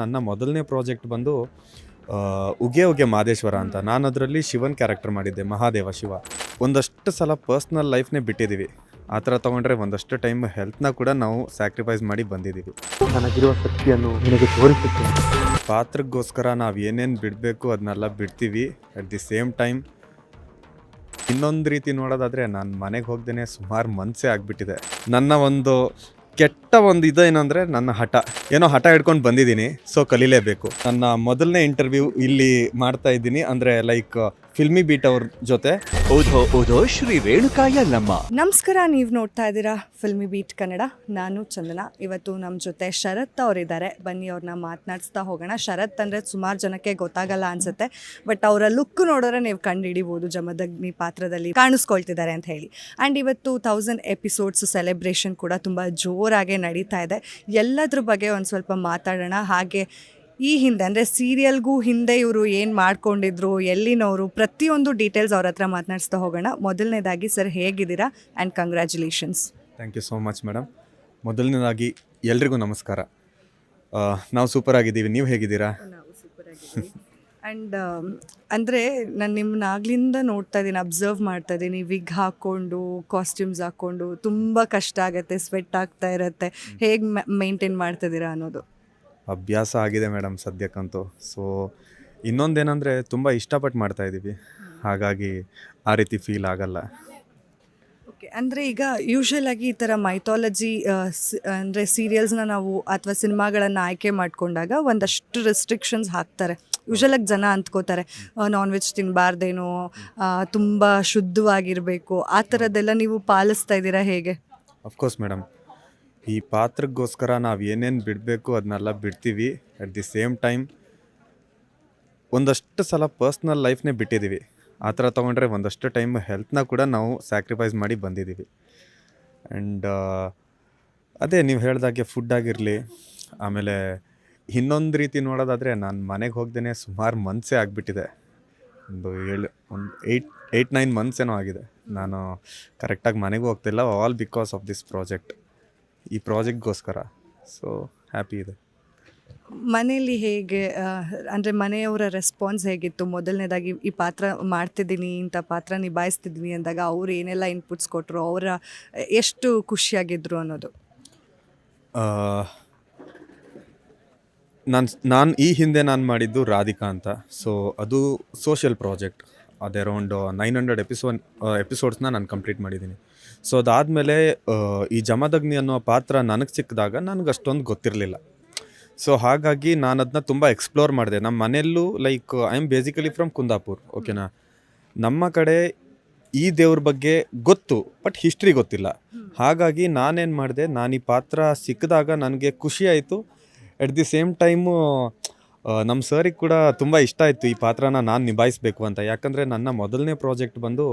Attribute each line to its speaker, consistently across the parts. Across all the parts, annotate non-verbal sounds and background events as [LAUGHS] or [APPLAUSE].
Speaker 1: ನನ್ನ ಮೊದಲನೇ ಪ್ರಾಜೆಕ್ಟ್ ಬಂದು ಉಗೆ ಉಗೆ ಮಹದೇಶ್ವರ ಅಂತ. ನಾನು ಅದರಲ್ಲಿ ಶಿವನ್ ಕ್ಯಾರೆಕ್ಟರ್ ಮಾಡಿದ್ದೆ ಮಹಾದೇವ ಶಿವ. ಒಂದಷ್ಟು ಸಲ ಪರ್ಸ್ನಲ್ ಲೈಫ್ನೇ ಬಿಟ್ಟಿದ್ದೀವಿ ಆ ಥರ ತೊಗೊಂಡ್ರೆ ಒಂದಷ್ಟು ಟೈಮ್ ಹೆಲ್ತ್ನ ಕೂಡ ನಾವು ಸ್ಯಾಕ್ರಿಫೈಸ್ ಮಾಡಿ ಬಂದಿದ್ದೀವಿ
Speaker 2: ನನಗಿರುವ ಶಕ್ತಿಯನ್ನು ನಿನಗೆ ತೋರಿಸುತ್ತೇನೆ.
Speaker 1: ಪಾತ್ರಕ್ಕೋಸ್ಕರ ನಾವು ಏನೇನು ಬಿಡಬೇಕು ಅದನ್ನೆಲ್ಲ ಬಿಡ್ತೀವಿ ಅಟ್ ದಿ ಸೇಮ್ ಟೈಮ್. ಇನ್ನೊಂದು ರೀತಿ ನೋಡೋದಾದರೆ ನಾನು ಮನೆಗೆ ಹೋಗ್ದೇ ಸುಮಾರು ಮನಸ್ಸೇ ಆಗಿಬಿಟ್ಟಿದೆ. ನನ್ನ ಒಂದು ಕೆಟ್ಟ ಒಂದು ಇದು ಏನಂದರೆ ನನ್ನ ಹಠ. ಏನೋ ಹಠ ಹಿಡ್ಕೊಂಡು ಬಂದಿದ್ದೀನಿ ಸೊ ಕಲೀಲೇಬೇಕು. ನನ್ನ ಮೊದಲನೇ ಇಂಟರ್ವ್ಯೂ ಇಲ್ಲಿ ಮಾಡ್ತಾ ಇದ್ದೀನಿ, ಅಂದರೆ ಲೈಕ್ ಫಿಲ್ಮಿ ಬೀಟ್ ಅವ್ರ ಜೊತೆ.
Speaker 3: ಓದೋ ಓದೋ ಶ್ರೀ ರೇಣುಕಾಯ ನಮ್ಮ.
Speaker 4: ನಮಸ್ಕಾರ ನೀವು ನೋಡ್ತಾ ಇದ್ದೀರಾ ಫಿಲ್ಮಿ ಬೀಟ್ ಕನ್ನಡ. ನಾನು ಚಂದನ. ಇವತ್ತು ನಮ್ಮ ಜೊತೆ ಶರತ್ ಅವರಿದ್ದಾರೆ. ಬನ್ನಿ ಅವ್ರನ್ನ ಮಾತನಾಡಿಸ್ತಾ ಹೋಗೋಣ. ಶರತ್ ಅಂದರೆ ಸುಮಾರು ಜನಕ್ಕೆ ಗೊತ್ತಾಗಲ್ಲ ಅನ್ಸುತ್ತೆ. ಬಟ್ ಅವರ ಲುಕ್ ನೋಡಿದ್ರೆ ನೀವು ಕಂಡುಹಿಡಿಬೋದು ಜಮದಗ್ನಿ ಪಾತ್ರದಲ್ಲಿ ಕಾಣಿಸ್ಕೊಳ್ತಿದ್ದಾರೆ ಅಂತ ಹೇಳಿ. ಆ್ಯಂಡ್ ಇವತ್ತು ತೌಸಂಡ್ ಎಪಿಸೋಡ್ಸ್ ಸೆಲೆಬ್ರೇಷನ್ ಕೂಡ ತುಂಬ ಜೋರಾಗೆ ನಡೀತಾ ಇದೆ. ಎಲ್ಲದ್ರ ಬಗ್ಗೆ ಒಂದು ಸ್ವಲ್ಪ ಮಾತಾಡೋಣ. ಹಾಗೆ ಈ ಹಿಂದೆ ಅಂದರೆ ಸೀರಿಯಲ್ಗೂ ಹಿಂದೆ ಇವರು ಏನು ಮಾಡ್ಕೊಂಡಿದ್ರು ಎಲ್ಲಿನವರು ಪ್ರತಿಯೊಂದು ಡೀಟೇಲ್ಸ್ ಅವ್ರ ಹತ್ರ ಮಾತನಾಡಿಸ್ತಾ ಹೋಗೋಣ. ಮೊದಲನೇದಾಗಿ ಸರ್ ಹೇಗಿದ್ದೀರಾ? And congratulations
Speaker 1: thank you so much madam ಮೊದಲನೇದಾಗಿ ಎಲ್ರಿಗೂ ನಮಸ್ಕಾರ. ನಾವು ಸೂಪರ್ ಆಗಿದ್ದೀವಿ ನೀವು ಹೇಗಿದ್ದೀರಾ?
Speaker 4: ನಾವು ಸೂಪರ್ ಆಗಿದ್ದೀವಿ ಆ್ಯಂಡ್ ಅಂದರೆ ನಾನು ನಿಮ್ಮನ್ನ ಆಗ್ಲಿಂದ ನೋಡ್ತಾ ಇದ್ದೀನಿ ಅಬ್ಸರ್ವ್ ಮಾಡ್ತಾ ಇದ್ದೀನಿ. ವಿಗ್ ಹಾಕ್ಕೊಂಡು ಕಾಸ್ಟ್ಯೂಮ್ಸ್ ಹಾಕ್ಕೊಂಡು ತುಂಬ ಕಷ್ಟ ಆಗುತ್ತೆ ಸ್ವೆಟ್ ಆಗ್ತಾ ಇರುತ್ತೆ. ಹೇಗೆ ಮೇಂಟೈನ್ ಮಾಡ್ತಿದ್ದೀರಾ ಅನ್ನೋದು.
Speaker 1: ಅಭ್ಯಾಸ ಆಗಿದೆ ಮೇಡಮ್ ಸದ್ಯಕ್ಕಂತೂ. ಸೊ ಇನ್ನೊಂದೇನೆಂದರೆ ತುಂಬ ಇಷ್ಟಪಟ್ಟು ಮಾಡ್ತಾ ಇದ್ದೀವಿ. ಹಾಗಾಗಿ ಆ ರೀತಿ ಫೀಲ್ ಆಗಲ್ಲ.
Speaker 4: ಓಕೆ ಅಂದರೆ ಈಗ ಯೂಶಲ್ ಆಗಿ ಈ ಥರ ಮೈಥಾಲಜಿ ಅಂದರೆ ಸೀರಿಯಲ್ಸ್ನ ನಾವು ಅಥವಾ ಸಿನಿಮಾಗಳನ್ನು ಆಯ್ಕೆ ಮಾಡಿಕೊಂಡಾಗ ಒಂದಷ್ಟು ರೆಸ್ಟ್ರಿಕ್ಷನ್ಸ್ ಹಾಕ್ತಾರೆ. ಯೂಶಲಾಗಿ ಜನ ಅಂದ್ಕೋತಾರೆ ನಾನ್ ವೆಜ್ ತಿನ್ನಬಾರ್ದೇನೋ ತುಂಬ ಶುದ್ಧವಾಗಿರಬೇಕು. ಆ ಥರದ್ದೆಲ್ಲ ನೀವು ಪಾಲಿಸ್ತಾ ಇದ್ದೀರಾ ಹೇಗೆ?
Speaker 1: ಅಫ್ಕೋರ್ಸ್ ಮೇಡಮ್ ಈ ಪಾತ್ರಕ್ಕೋಸ್ಕರ ನಾವು ಏನೇನು ಬಿಡಬೇಕು ಅದನ್ನೆಲ್ಲ ಬಿಡ್ತೀವಿ. ಅಟ್ ದಿ ಸೇಮ್ ಟೈಮ್ ಒಂದಷ್ಟು ಸಲ ಪರ್ಸ್ನಲ್ ಲೈಫ್ನೇ ಬಿಟ್ಟಿದ್ದೀವಿ ಆ ಥರ ತೊಗೊಂಡ್ರೆ ಒಂದಷ್ಟು ಟೈಮ್ ಹೆಲ್ತ್ನ ಕೂಡ ನಾವು ಸ್ಯಾಕ್ರಿಫೈಸ್ ಮಾಡಿ ಬಂದಿದ್ದೀವಿ ಆ್ಯಂಡ್ ಅದೇ ನೀವು ಹೇಳ್ದಾಗೆ ಫುಡ್ ಆಗಿರಲಿ, ಆಮೇಲೆ ಇನ್ನೊಂದು ರೀತಿ ನೋಡೋದಾದರೆ ನಾನು ಮನೆಗೆ ಹೋಗ್ದೇ ಸುಮಾರು ಮಂತ್ಸೇ ಆಗಿಬಿಟ್ಟಿದೆ. ಒಂದು ಏಳು, ಒಂದು ಏಯ್ಟ್ ಏಯ್ಟ್ ನೈನ್ ಮಂತ್ಸ್ ಏನೋ ಆಗಿದೆ. ನಾನು ಕರೆಕ್ಟಾಗಿ ಮನೆಗೂ ಹೋಗ್ತಿಲ್ಲ all because of this project ಈ ಪ್ರಾಜೆಕ್ಟ್ಗೋಸ್ಕರ. ಸೊ ಹ್ಯಾಪಿ ಇದೆ.
Speaker 4: ಮನೆಯಲ್ಲಿ ಹೇಗೆ ಅಂದರೆ ಮನೆಯವರ ರೆಸ್ಪಾನ್ಸ್ ಹೇಗಿತ್ತು? ಮೊದಲನೇದಾಗಿ ಈ ಪಾತ್ರ ಮಾಡ್ತಿದ್ದೀನಿ ಇಂಥ ಪಾತ್ರ ನಿಭಾಯಿಸ್ತಿದ್ದೀನಿ ಅಂದಾಗ ಅವರು ಏನೆಲ್ಲ ಇನ್ಪುಟ್ಸ್ ಕೊಟ್ಟರು ಅವರ ಎಷ್ಟು ಖುಷಿಯಾಗಿದ್ರು ಅನ್ನೋದು?
Speaker 1: ನಾನು ನಾನು ಈ ಹಿಂದೆ ನಾನು ಮಾಡಿದ್ದು ರಾಧಿಕಾ ಅಂತ. ಸೊ ಅದು ಸೋಷಿಯಲ್ ಪ್ರಾಜೆಕ್ಟ್ ಅದು ಅರೌಂಡ್ ನೈನ್ ಹಂಡ್ರೆಡ್ ಎಪಿಸೋಡ್ ಎಪಿಸೋಡ್ಸ್ನ ನಾನು ಕಂಪ್ಲೀಟ್ ಮಾಡಿದ್ದೀನಿ. ಸೊ ಅದಾದಮೇಲೆ ಈ ಜಮದಗ್ನಿ ಅನ್ನೋ ಪಾತ್ರ ನನಗೆ ಸಿಕ್ಕಿದಾಗ ನನಗೆ ಅಷ್ಟೊಂದು ಗೊತ್ತಿರಲಿಲ್ಲ. ಸೊ ಹಾಗಾಗಿ ನಾನು ಅದನ್ನ ತುಂಬ ಎಕ್ಸ್ಪ್ಲೋರ್ ಮಾಡಿದೆ. ನಮ್ಮ ಮನೆಯಲ್ಲೂ like I am basically from Kundapur ಓಕೆನಾ ನಮ್ಮ ಕಡೆ ಈ ದೇವ್ರ ಬಗ್ಗೆ ಗೊತ್ತು ಬಟ್ ಹಿಸ್ಟ್ರಿ ಗೊತ್ತಿಲ್ಲ. ಹಾಗಾಗಿ ನಾನೇನು ಮಾಡಿದೆ, ನಾನು ಈ ಪಾತ್ರ ಸಿಕ್ಕಿದಾಗ ನನಗೆ ಖುಷಿ ಆಯಿತು. ಎಟ್ ದಿ ಸೇಮ್ ಟೈಮು ನಮ್ಮ ಸರಿಗೆ ಕೂಡ ತುಂಬ ಇಷ್ಟ ಆಯಿತು ಈ ಪಾತ್ರನ ನಾನು ನಿಭಾಯಿಸಬೇಕು ಅಂತ. ಯಾಕಂದರೆ ನನ್ನ ಮೊದಲನೇ ಪ್ರಾಜೆಕ್ಟ್ ಬಂದು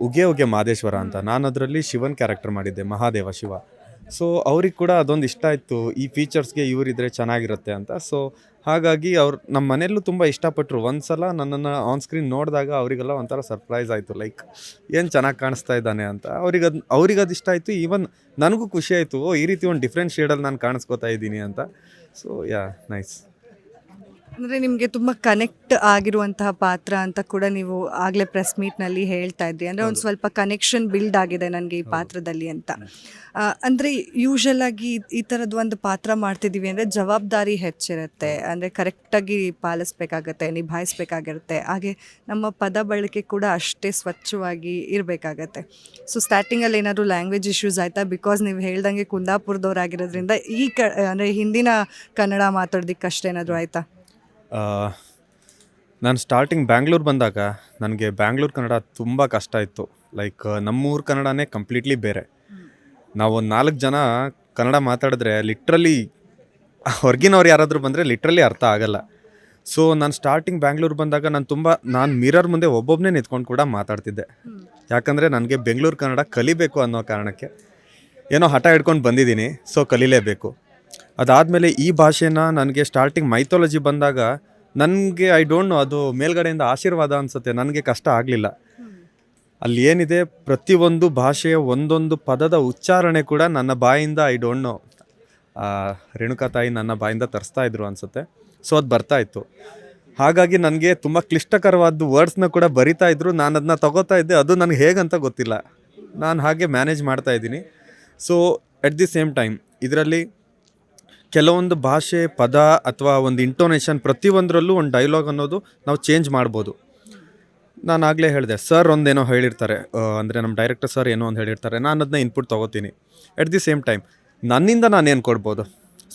Speaker 1: ಉಗೆ ಉಗೆ ಮಹದೇಶ್ವರ ಅಂತ. ನಾನು ಅದರಲ್ಲಿ ಶಿವನ್ ಕ್ಯಾರೆಕ್ಟರ್ ಮಾಡಿದ್ದೆ ಮಹಾದೇವ ಶಿವ. ಸೊ ಅವ್ರಿಗೆ ಕೂಡ ಅದೊಂದು ಇಷ್ಟ ಆಯಿತು. ಈ ಫೀಚರ್ಸ್ಗೆ ಇವರಿದ್ರೆ ಚೆನ್ನಾಗಿರುತ್ತೆ ಅಂತ. ಸೊ ಹಾಗಾಗಿ ಅವ್ರು ನಮ್ಮ ಮನೆಯಲ್ಲೂ ತುಂಬ ಇಷ್ಟಪಟ್ಟರು ಒಂದು ಸಲ ನನ್ನನ್ನು ಆನ್ ಸ್ಕ್ರೀನ್ ನೋಡಿದಾಗ ಅವರಿಗೆಲ್ಲ ಒಂಥರ ಸರ್ಪ್ರೈಸ್ ಆಯಿತು. ಲೈಕ್ ಏನು ಚೆನ್ನಾಗಿ ಕಾಣಿಸ್ತಾ ಇದ್ದಾನೆ ಅಂತ. ಅವ್ರಿಗೆ ಅದು ಅವ್ರಿಗೆ ಅದು ಇಷ್ಟ ಆಯಿತು. ಈವನ್ ನನಗೂ ಖುಷಿ ಆಯಿತು. ಓ ಈ ರೀತಿ ಒಂದು ಡಿಫ್ರೆಂಟ್ ಶೇಡಲ್ಲಿ ನಾನು ಕಾಣಿಸ್ಕೋತಾ ಇದ್ದೀನಿ ಅಂತ. ಸೊ ಯಾ ನೈಸ್
Speaker 4: ಅಂದರೆ ನಿಮಗೆ ತುಂಬ ಕನೆಕ್ಟ್ ಆಗಿರುವಂತಹ ಪಾತ್ರ ಅಂತ ಕೂಡ ನೀವು ಆಗಲೇ ಪ್ರೆಸ್ ಮೀಟ್ನಲ್ಲಿ ಹೇಳ್ತಾ ಇದ್ರಿ. ಅಂದರೆ ಒಂದು ಸ್ವಲ್ಪ ಕನೆಕ್ಷನ್ ಬಿಲ್ಡ್ ಆಗಿದೆ ನನಗೆ ಈ ಪಾತ್ರದಲ್ಲಿ ಅಂತ. ಅಂದರೆ ಯೂಶಲ್ ಆಗಿ ಈ- ಥರದ್ದು ಒಂದು ಪಾತ್ರ ಮಾಡ್ತಿದ್ದೀವಿ ಅಂದರೆ ಜವಾಬ್ದಾರಿ ಹೆಚ್ಚಿರುತ್ತೆ. ಅಂದರೆ ಕರೆಕ್ಟಾಗಿ ಪಾಲಿಸ್ಬೇಕಾಗತ್ತೆ ನಿಭಾಯಿಸ್ಬೇಕಾಗಿರುತ್ತೆ. ಹಾಗೆ ನಮ್ಮ ಪದ ಬಳಕೆ ಕೂಡ ಅಷ್ಟೇ ಸ್ವಚ್ಛವಾಗಿ ಇರಬೇಕಾಗತ್ತೆ. ಸೊ ಸ್ಟಾರ್ಟಿಂಗಲ್ಲಿ ಏನಾದರೂ ಲ್ಯಾಂಗ್ವೇಜ್ ಇಶ್ಯೂಸ್ ಆಯ್ತಾ? ಬಿಕಾಸ್ ನೀವು ಹೇಳ್ದಂಗೆ ಕುಂದಾಪುರದವ್ರಾಗಿರೋದ್ರಿಂದ ಈ ಕ ಅಂದರೆ ಹಿಂದಿನ ಕನ್ನಡ ಮಾತಾಡೋದಕ್ಕೆ ಅಷ್ಟೇನಾದರೂ ಆಯಿತಾ?
Speaker 1: ನಾನು ಸ್ಟಾರ್ಟಿಂಗ್ ಬ್ಯಾಂಗ್ಳೂರು ಬಂದಾಗ ನನಗೆ ಬ್ಯಾಂಗ್ಳೂರು ಕನ್ನಡ ತುಂಬ ಕಷ್ಟ ಇತ್ತು. ಲೈಕ್ ನಮ್ಮೂರು ಕನ್ನಡನೇ ಕಂಪ್ಲೀಟ್ಲಿ ಬೇರೆ. ನಾವು ನಾಲ್ಕು ಜನ ಕನ್ನಡ ಮಾತಾಡಿದ್ರೆ ಲಿಟ್ರಲಿ ಹೊರಗಿನವ್ರು ಯಾರಾದರೂ ಬಂದರೆ ಲಿಟ್ರಲಿ ಅರ್ಥ ಆಗಲ್ಲ. ಸೊ ನಾನು ಸ್ಟಾರ್ಟಿಂಗ್ ಬ್ಯಾಂಗ್ಳೂರು ಬಂದಾಗ ನಾನು ತುಂಬ, ನಾನು ಮಿರರ್ ಮುಂದೆ ಒಬ್ಬೊಬ್ಬನೇ ನಿಂತ್ಕೊಂಡು ಕೂಡ ಮಾತಾಡ್ತಿದ್ದೆ. ಯಾಕಂದರೆ ನನಗೆ ಬೆಂಗಳೂರು ಕನ್ನಡ ಕಲಿಬೇಕು ಅನ್ನೋ ಕಾರಣಕ್ಕೆ. ಏನೋ ಹಠ ಹಿಡ್ಕೊಂಡು ಬಂದಿದ್ದೀನಿ ಸೊ ಕಲೀಲೇಬೇಕು. ಅದಾದಮೇಲೆ ಈ ಭಾಷೆನ ನನಗೆ ಸ್ಟಾರ್ಟಿಂಗ್ ಮೈಥಾಲಜಿ ಬಂದಾಗ ನನಗೆ ಐ ಡೋಂಟ್ ನೋ ಅದು ಮೇಲ್ಗಡೆಯಿಂದ ಆಶೀರ್ವಾದ ಅನಿಸುತ್ತೆ. ನನಗೆ ಕಷ್ಟ ಆಗಲಿಲ್ಲ. ಅಲ್ಲಿ ಏನಿದೆ? ಪ್ರತಿಯೊಂದು ಭಾಷೆಯ ಒಂದೊಂದು ಪದದ ಉಚ್ಚಾರಣೆ ಕೂಡ ನನ್ನ ಬಾಯಿಂದ ಐ ಡೋಂಟ್ ನೋ ರೇಣುಕಾ ತಾಯಿ ನನ್ನ ಬಾಯಿಂದ ತರಿಸ್ತಾ ಇದ್ರು ಅನಿಸುತ್ತೆ. ಸೊ ಅದು ಬರ್ತಾ ಇತ್ತು. ಹಾಗಾಗಿ ನನಗೆ ತುಂಬ ಕ್ಲಿಷ್ಟಕರವಾದ ವರ್ಡ್ಸ್ನ ಕೂಡ ಬರಿತಾ ಇದ್ರು. ನಾನು ಅದನ್ನ ತಗೋತಾ ಇದ್ದೆ. ಅದು ನನಗೆ ಹೇಗಂತ ಗೊತ್ತಿಲ್ಲ. ನಾನು ಹಾಗೆ ಮ್ಯಾನೇಜ್ ಮಾಡ್ತಾ ಇದ್ದೀನಿ. So at the same time ಇದರಲ್ಲಿ ಕೆಲವೊಂದು ಭಾಷೆ, ಪದ ಅಥವಾ ಒಂದು ಇಂಟೋನೇಷನ್ ಪ್ರತಿಯೊಂದರಲ್ಲೂ ಒಂದು ಡೈಲಾಗ್ ಅನ್ನೋದು ನಾವು ಚೇಂಜ್ ಮಾಡ್ಬೋದು. ನಾನು ಆಗಲೇ ಹೇಳಿದೆ ಸರ್ ಒಂದೇನೋ ಹೇಳಿರ್ತಾರೆ ಅಂದರೆ ನಮ್ಮ ಡೈರೆಕ್ಟರ್ ಸರ್ ಏನೋ ಒಂದು ಹೇಳಿರ್ತಾರೆ, ನಾನು ಅದನ್ನ ಇನ್ಪುಟ್ ತೊಗೋತೀನಿ. ಎಟ್ ದಿ ಸೇಮ್ ಟೈಮ್ ನನ್ನಿಂದ ನಾನೇನು ಕೊಡ್ಬೋದು?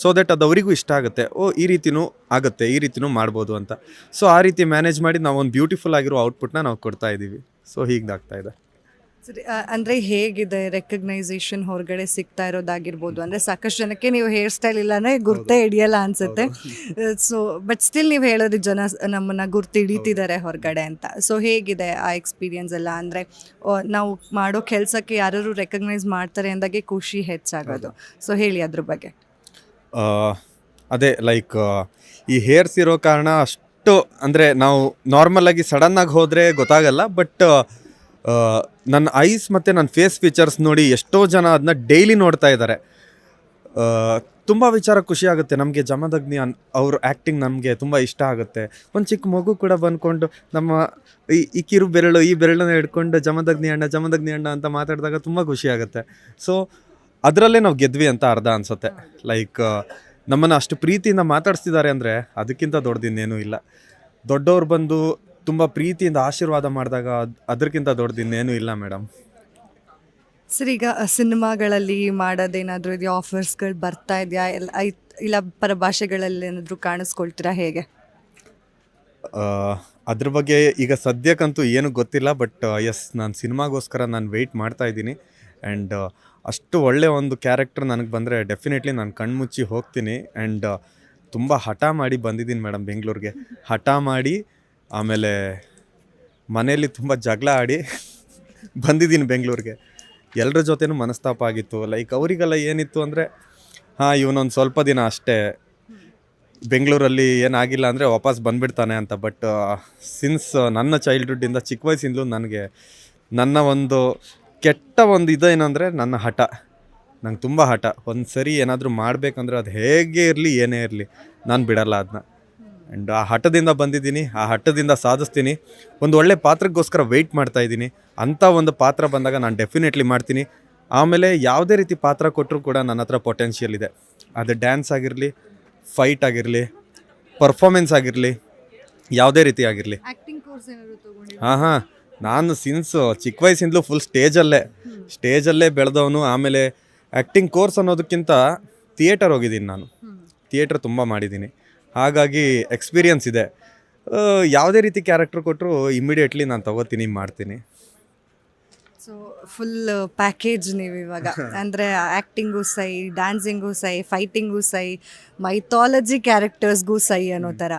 Speaker 1: ಸೊ ದಟ್ ಅದು ಅವರಿಗೂ ಇಷ್ಟ ಆಗುತ್ತೆ. ಓ, ಈ ರೀತಿಯೂ ಆಗುತ್ತೆ, ಈ ರೀತಿನೂ ಮಾಡ್ಬೋದು ಅಂತ. ಸೊ ಆ ರೀತಿ ಮ್ಯಾನೇಜ್ ಮಾಡಿ ನಾವು ಒಂದು ಬ್ಯೂಟಿಫುಲ್ ಆಗಿರೋ ಔಟ್ಪುಟ್ನ ನಾವು ಕೊಡ್ತಾ ಇದ್ದೀವಿ ಸೊ ಹೀಗಾಗ್ತಾ ಇದೆ.
Speaker 4: ಸರಿ ಅಂದ್ರೆ ಹೇಗಿದೆ ರೆಕಗ್ನೈಸೇಷನ್ ಹೊರಗಡೆ ಸಿಗ್ತಾ ಇರೋದಾಗಿರ್ಬೋದು? ಅಂದ್ರೆ ಸಾಕಷ್ಟು ಜನಕ್ಕೆ ನೀವು ಹೇರ್ ಸ್ಟೈಲ್ ಇಲ್ಲ ಅಂದ್ರೆ ಗುರ್ತೇ ಹಿಡಿಯಲ್ಲ ಅನ್ಸುತ್ತೆ. ಸೊ ಬಟ್ ಸ್ಟಿಲ್ ನೀವು ಹೇಳೋದು ಜನ ನಮ್ಮನ್ನ ಗುರ್ತು ಹಿಡಿತಿದ್ದಾರೆ ಹೊರಗಡೆ ಅಂತ. ಸೊ ಹೇಗಿದೆ ಆ ಎಕ್ಸ್ಪೀರಿಯನ್ಸ್ ಎಲ್ಲ? ಅಂದ್ರೆ ನಾವು ಮಾಡೋ ಕೆಲಸಕ್ಕೆ ಯಾರು ರೆಕಗ್ನೈಸ್ ಮಾಡ್ತಾರೆ ಅಂದಾಗೆ ಖುಷಿ ಹೆಚ್ಚಾಗೋದು. ಸೊ ಹೇಳಿ ಅದ್ರ ಬಗ್ಗೆ.
Speaker 1: ಅದೇ ಲೈಕ್ ಈ ಹೇರ್ಸ್ ಇರೋ ಕಾರಣ ಅಷ್ಟು ಅಂದರೆ ನಾವು ನಾರ್ಮಲಾಗಿ ಸಡನ್ನಾಗಿ ಹೋದರೆ ಗೊತ್ತಾಗಲ್ಲ ಬಟ್ ನನ್ನ ಐಸ್ ಮತ್ತು ನನ್ನ ಫೇಸ್ ಫೀಚರ್ಸ್ ನೋಡಿ ಎಷ್ಟೋ ಜನ ಅದನ್ನ ಡೈಲಿ ನೋಡ್ತಾ ಇದ್ದಾರೆ. ತುಂಬ ವಿಚಾರ ಖುಷಿ ಆಗುತ್ತೆ. ನಮಗೆ ಜಮದಗ್ನಿ ಅನ್ ಅವ್ರ ಆ್ಯಕ್ಟಿಂಗ್ ನಮಗೆ ತುಂಬ ಇಷ್ಟ ಆಗುತ್ತೆ. ಒಂದು ಚಿಕ್ಕ ಮಗು ಕೂಡ ಬಂದ್ಕೊಂಡು ನಮ್ಮ ಈ ಈ ಕಿರು ಬೆರಳು, ಈ ಬೆರಳನ್ನ ಹಿಡ್ಕೊಂಡು ಜಮದಗ್ನಿ ಅಣ್ಣ ಜಮದಗ್ನಿ ಅಣ್ಣ ಅಂತ ಮಾತಾಡಿದಾಗ ತುಂಬ ಖುಷಿ ಆಗುತ್ತೆ. ಸೊ ಅದರಲ್ಲೇ ನಾವು ಗೆದ್ವಿ ಅಂತ ಅರ್ಧ ಅನ್ಸುತ್ತೆ. ಲೈಕ್ ನಮ್ಮನ್ನು ಅಷ್ಟು ಪ್ರೀತಿಯಿಂದ ಮಾತಾಡಿಸ್ತಿದ್ದಾರೆ ಅಂದರೆ ಅದಕ್ಕಿಂತ ದೊಡ್ಡದಿನ್ನೇನೂ ಇಲ್ಲ. ದೊಡ್ಡವ್ರು ಬಂದು ತುಂಬ ಪ್ರೀತಿಯಿಂದ ಆಶೀರ್ವಾದ ಮಾಡಿದಾಗ ಅದಕ್ಕಿಂತ ದೊಡ್ಡದು ಇನ್ನೇನು ಇಲ್ಲ ಮೇಡಮ್.
Speaker 4: ಸರ್ ಈಗ ಸಿನಿಮಾಗಳಲ್ಲಿ ಮಾಡೋದೇನಾದರೂ ಇದೆಯಾ? ಆಫರ್ಸ್ಗಳು ಬರ್ತಾ ಇದೆಯಾ? ಎಲ್ಲ ಐತ್- ಇಲ್ಲ ಪರಭಾಷೆಗಳಲ್ಲಿ ಏನಾದರೂ ಕಾಣಿಸ್ಕೊಳ್ತೀರಾ ಹೇಗೆ?
Speaker 1: ಅದ್ರ ಬಗ್ಗೆ ಈಗ ಸದ್ಯಕ್ಕಂತೂ ಏನೂ ಗೊತ್ತಿಲ್ಲ ಬಟ್ ಎಸ್ ನಾನು ಸಿನಿಮಾಗೋಸ್ಕರ ನಾನು ವೆಯ್ಟ್ ಮಾಡ್ತಾ ಇದ್ದೀನಿ. ಆ್ಯಂಡ್ ಅಷ್ಟು ಒಳ್ಳೆ ಒಂದು ಕ್ಯಾರೆಕ್ಟರ್ ನನಗೆ ಬಂದರೆ ಡೆಫಿನೆಟ್ಲಿ ನಾನು ಕಣ್ಮುಚ್ಚಿ ಹೋಗ್ತೀನಿ. ಆ್ಯಂಡ್ ತುಂಬ ಹಠ ಮಾಡಿ ಬಂದಿದ್ದೀನಿ ಮೇಡಮ್ ಬೆಂಗಳೂರಿಗೆ. ಹಠ ಮಾಡಿ ಆಮೇಲೆ ಮನೆಯಲ್ಲಿ ತುಂಬ ಜಗಳ ಆಡಿ ಬಂದಿದ್ದೀನಿ ಬೆಂಗಳೂರಿಗೆ. ಎಲ್ಲರ ಜೊತೆನೂ ಮನಸ್ತಾಪ ಆಗಿತ್ತು. ಲೈಕ್ ಅವರಿಗೆಲ್ಲ ಏನಿತ್ತು ಅಂದರೆ, ಹಾಂ, ಇವನೊಂದು ಸ್ವಲ್ಪ ದಿನ ಅಷ್ಟೇ. ಬೆಂಗಳೂರಲ್ಲಿ ಏನಾಗಿಲ್ಲ ಅಂದರೆ ವಾಪಸ್ ಬಂದುಬಿಡ್ತಾನೆ ಅಂತ. ಬಟ್ ಸಿನ್ಸ್ ನನ್ನ ಚೈಲ್ಡ್ಹುಡ್ಡಿಂದ ಚಿಕ್ಕ ವಯಸ್ಸಿಂದಲೂ ನನಗೆ ನನ್ನ ಒಂದು ಕೆಟ್ಟ ಒಂದು ಇದೇನಂದರೆ ನನ್ನ ಹಠ. ನಂಗೆ ತುಂಬ ಹಠ. ಒಂದು ಸರಿ ಏನಾದರೂ ಮಾಡಬೇಕಂದ್ರೆ ಅದು ಹೇಗೆ ಇರಲಿ, ಏನೇ ಇರಲಿ, ನಾನು ಬಿಡಲ್ಲ ಅದನ್ನ ಆ್ಯಂಡ್ ಆ ಹಠದಿಂದ ಬಂದಿದ್ದೀನಿ ಆ ಹಠದಿಂದ ಸಾಧಿಸ್ತೀನಿ. ಒಂದು ಒಳ್ಳೆ ಪಾತ್ರಕ್ಕೋಸ್ಕರ ವೆಯ್ಟ್ ಮಾಡ್ತಾ ಇದ್ದೀನಿ. ಅಂಥ ಒಂದು ಪಾತ್ರ ಬಂದಾಗ ನಾನು ಡೆಫಿನೆಟ್ಲಿ ಮಾಡ್ತೀನಿ. ಆಮೇಲೆ ಯಾವುದೇ ರೀತಿ ಪಾತ್ರ ಕೊಟ್ಟರೂ ಕೂಡ ನನ್ನ ಹತ್ರ ಪೊಟೆನ್ಷಿಯಲ್ ಇದೆ. ಅದು ಡ್ಯಾನ್ಸ್ ಆಗಿರಲಿ ಫೈಟ್ ಆಗಿರಲಿ ಪರ್ಫಾಮೆನ್ಸ್ ಆಗಿರಲಿ ಯಾವುದೇ ರೀತಿ ಆಗಿರಲಿ. ಹಾಂ ಹಾಂ. ನಾನು ಸಿನ್ಸ್ ಚಿಕ್ಕ ವಯಸ್ಸಿಂದಲೂ ಫುಲ್ ಸ್ಟೇಜಲ್ಲೇ ಸ್ಟೇಜಲ್ಲೇ ಬೆಳೆದವನು ಆಮೇಲೆ ಆ್ಯಕ್ಟಿಂಗ್ ಕೋರ್ಸ್ ಅನ್ನೋದಕ್ಕಿಂತ ಥಿಯೇಟರ್ ಹೋಗಿದ್ದೀನಿ ನಾನು. ಥಿಯೇಟರ್ ತುಂಬ ಮಾಡಿದ್ದೀನಿ. ಹಾಗಾಗಿ ಎಕ್ಸ್ಪೀರಿಯನ್ಸ್ ಇದೆ. ಯಾವುದೇ ರೀತಿ ಕ್ಯಾರೆಕ್ಟರ್ ಕೊಟ್ಟರು ಇಮಿಡಿಯೇಟ್ಲಿ ನಾನು ತಗೋತೀನಿ ಮಾಡ್ತೀನಿ.
Speaker 4: ಸೊ ಫುಲ್ ಪ್ಯಾಕೇಜ್ ನೀವು ಇವಾಗ. [LAUGHS] ಅಂದರೆ ಆ್ಯಕ್ಟಿಂಗು ಸೈ ಡ್ಯಾನ್ಸಿಂಗು ಸೈ ಫೈಟಿಂಗು ಸೈ ಮೈಥಾಲಜಿ ಕ್ಯಾರೆಕ್ಟರ್ಸ್ಗೂ ಸೈ ಅನ್ನೋ ಥರ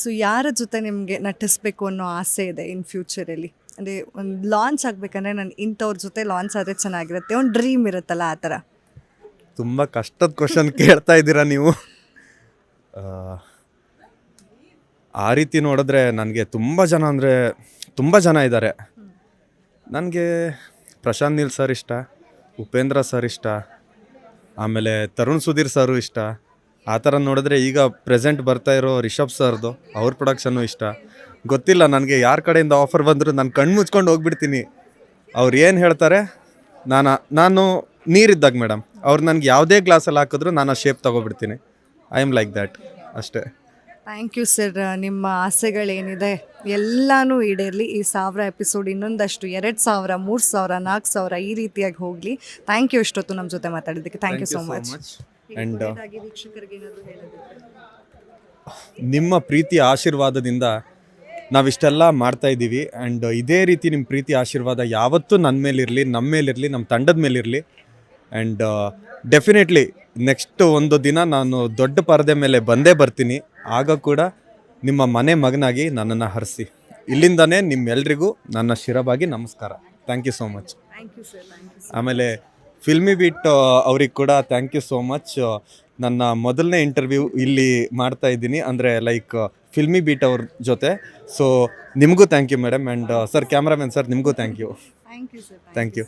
Speaker 4: ಸೊ ಯಾರ ಜೊತೆ ನಿಮಗೆ ನಟಿಸ್ಬೇಕು ಅನ್ನೋ ಆಸೆ ಇದೆ ಇನ್ ಫ್ಯೂಚರಲ್ಲಿ ಅಂದರೆ ಒಂದು ಲಾಂಚ್ ಆಗಬೇಕಂದ್ರೆ ನಾನು ಇಂಥವ್ರ ಜೊತೆ ಲಾಂಚ್ ಆದರೆ ಚೆನ್ನಾಗಿರುತ್ತೆ. ಒಂದು ಡ್ರೀಮ್ ಇರುತ್ತಲ್ಲ ಆ ಥರ
Speaker 1: ತುಂಬ ಕಷ್ಟದ ಕ್ವಶನ್ ಕೇಳ್ತಾ ಇದ್ದೀರಾ ನೀವು? ಆ, ರೀತಿ ನೋಡಿದ್ರೆ ನನಗೆ ತುಂಬ ಜನ ಅಂದರೆ ತುಂಬ ಜನ ಇದ್ದಾರೆ. ನನಗೆ ಪ್ರಶಾಂತ್ ನೀಲ್ ಸರ್ ಇಷ್ಟ ಉಪೇಂದ್ರ ಸರ್ ಇಷ್ಟ ಆಮೇಲೆ ತರುಣ್ ಸುಧೀರ್ ಸರು ಇಷ್ಟ. ಆ ಥರ ನೋಡಿದ್ರೆ ಈಗ ಪ್ರೆಸೆಂಟ್ ಬರ್ತಾ ಇರೋ ರಿಷಬ್ ಸರ್ದು ಅವ್ರ ಪ್ರೊಡಕ್ಷನ್ನು ಇಷ್ಟ. ಗೊತ್ತಿಲ್ಲ ನನಗೆ ಯಾರ ಕಡೆಯಿಂದ ಆಫರ್ ಬಂದರೂ ನಾನು ಕಣ್ಣು ಮುಚ್ಕೊಂಡು ಹೋಗ್ಬಿಡ್ತೀನಿ. ಅವ್ರು ಏನು ಹೇಳ್ತಾರೆ ನಾನು ನಾನು ನೀರಿದ್ದಾಗ ಮೇಡಮ್ ಅವ್ರು ನನಗೆ ಯಾವುದೇ ಗ್ಲಾಸಲ್ಲಿ ಹಾಕಿದ್ರು ನಾನು ಆ ಶೇಪ್ ತೊಗೊಬಿಡ್ತೀನಿ. ಐ ಆಮ್ ಲೈಕ್ ದ್ಯಾಟ್ ಅಷ್ಟೇ.
Speaker 4: ಥ್ಯಾಂಕ್ ಯು ಸರ್ ನಿಮ್ಮ ಆಸೆಗಳೇನಿದೆ ಎಲ್ಲನೂ ಈಡೇರಲಿ. ಈ ಸಾವಿರ ಎಪಿಸೋಡ್ ಇನ್ನೊಂದಷ್ಟು ಎರಡು ಸಾವಿರ ಮೂರು ಸಾವಿರ ನಾಲ್ಕು ಸಾವಿರ ಈ ರೀತಿಯಾಗಿ ಹೋಗಲಿ. ಥ್ಯಾಂಕ್ ಯು ಇಷ್ಟೊತ್ತು ನಮ್ಮ ಜೊತೆ ಮಾತಾಡಿದ್ದಕ್ಕೆ. Thank you so much
Speaker 1: and ನಿಮ್ಮ ಪ್ರೀತಿ ಆಶೀರ್ವಾದದಿಂದ ನಾವಿಷ್ಟೆಲ್ಲ ಮಾಡ್ತಾ ಇದ್ದೀವಿ. ಆ್ಯಂಡ್ ಇದೇ ರೀತಿ ನಿಮ್ಮ ಪ್ರೀತಿ ಆಶೀರ್ವಾದ ಯಾವತ್ತೂ ನನ್ನ ಮೇಲಿರಲಿ ನಮ್ಮ ಮೇಲಿರಲಿ ನಮ್ಮ ತಂಡದ ಮೇಲಿರಲಿ. ಆ್ಯಂಡ್ ಡೆಫಿನೆಟ್ಲಿ ನೆಕ್ಸ್ಟ್ ಒಂದು ದಿನ ನಾನು ದೊಡ್ಡ ಪರದೆ ಮೇಲೆ ಬಂದೇ ಬರ್ತೀನಿ. ಆಗ ಕೂಡ ನಿಮ್ಮ ಮನೆ ಮಗನಾಗಿ ನನ್ನನ್ನು ಹರಿಸಿ. ಇಲ್ಲಿಂದನೇ ನಿಮ್ಮೆಲ್ರಿಗೂ ನನ್ನ ಶಿರವಾಗಿ ನಮಸ್ಕಾರ. Thank you so much
Speaker 4: thank you sir thank you
Speaker 1: ಆಮೇಲೆ ಫಿಲ್ಮಿ ಬೀಟ್ ಅವ್ರಿಗೆ ಕೂಡ ಥ್ಯಾಂಕ್ ಯು ಸೋ ಮಚ್ ನನ್ನ ಮೊದಲನೇ ಇಂಟರ್ವ್ಯೂ ಇಲ್ಲಿ ಮಾಡ್ತಾ ಇದ್ದೀನಿ. ಅಂದರೆ ಲೈಕ್ ಫಿಲ್ಮಿ ಬೀಟ್ ಅವ್ರ ಜೊತೆ. ಸೊ ನಿಮಗೂ thank you madam and sir cameraman sir ನಿಮಗೂ thank you
Speaker 4: thank you sir
Speaker 1: thank you